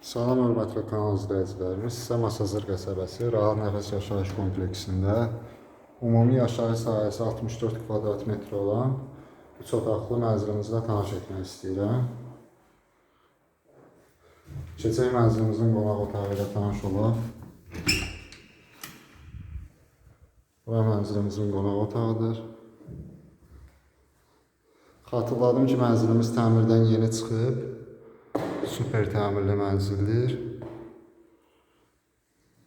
Salam hörmətli kanal izləyicilərimiz. Sizə Masazır qəsəbəsi Rahat Nəfəs Yaşayış kompleksində ümumi yaşayış sahəsi 64 kvadrat metr olan 3 otaqlı mənzilimizlə tanış etmək istəyirəm. Keçək mənzilimizin qonaq otağı ilə tanış olaq. Bura mənzilimizin qonaq otağıdır. Xatırladım ki, mənzilimiz təmirdən yeni çıxıb. Super təmirli mənzildir.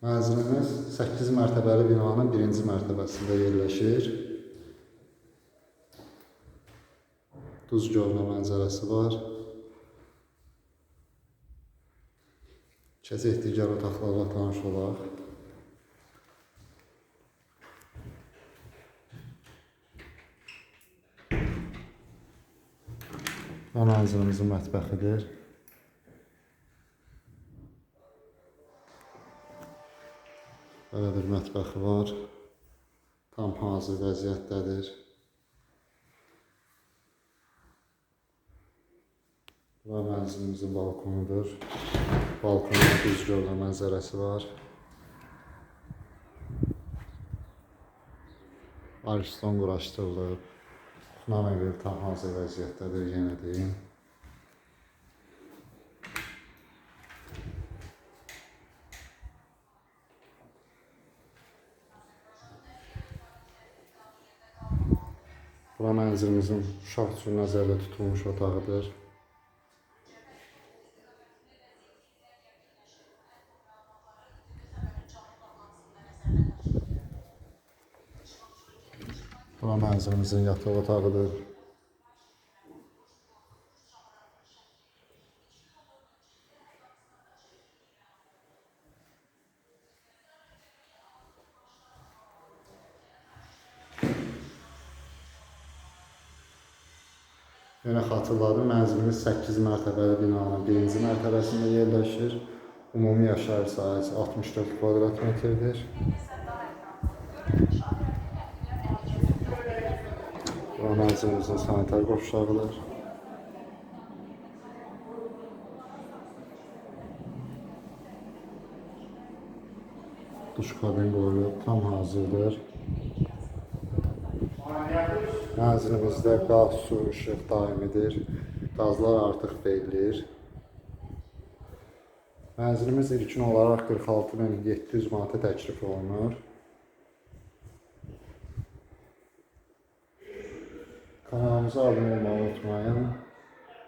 Mənzilimiz 8 mərtəbəli binanın birinci mərtəbəsində yerləşir. Duz gölünə mənzərəsi var. Keçək digər otaqlarla tanış olaq. Bu mənzilimizin mətbəxidir. Belə bir mətbəxi var. Tam hazır vəziyyətdədir. Bu mənzilimizin balkonudur. Balkonun düz göllə mənzərəsi var. Ariston quraşdırılıb. Namevel tam hazır vəziyyətdədir, yenə deyim. Bura mənzilimizin uşaq üçün nəzərdə tutulmuş otağıdır. Bura mənzilimizin yataq otağıdır. Yenə xatırladım, mənzilimiz 8 mərtəbəli binanın birinci mərtəbəsində yerləşir. Ümumi yaşayış sahəsi 64 kvadrat metrdir. Bura mənzilimizin sanitar qovşağıdır. Duş kabin qoyulub, tam hazırdır. Mənzilimizdə qaz, su, işıq daimidir. Qazlar artıq verilir. Mənzilimiz ilkin olaraq 46700 manata təklif olunur. Kanalımıza abunə olmağı unutmayın.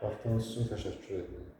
Vaxtınız üçün təşəkkür edirəm.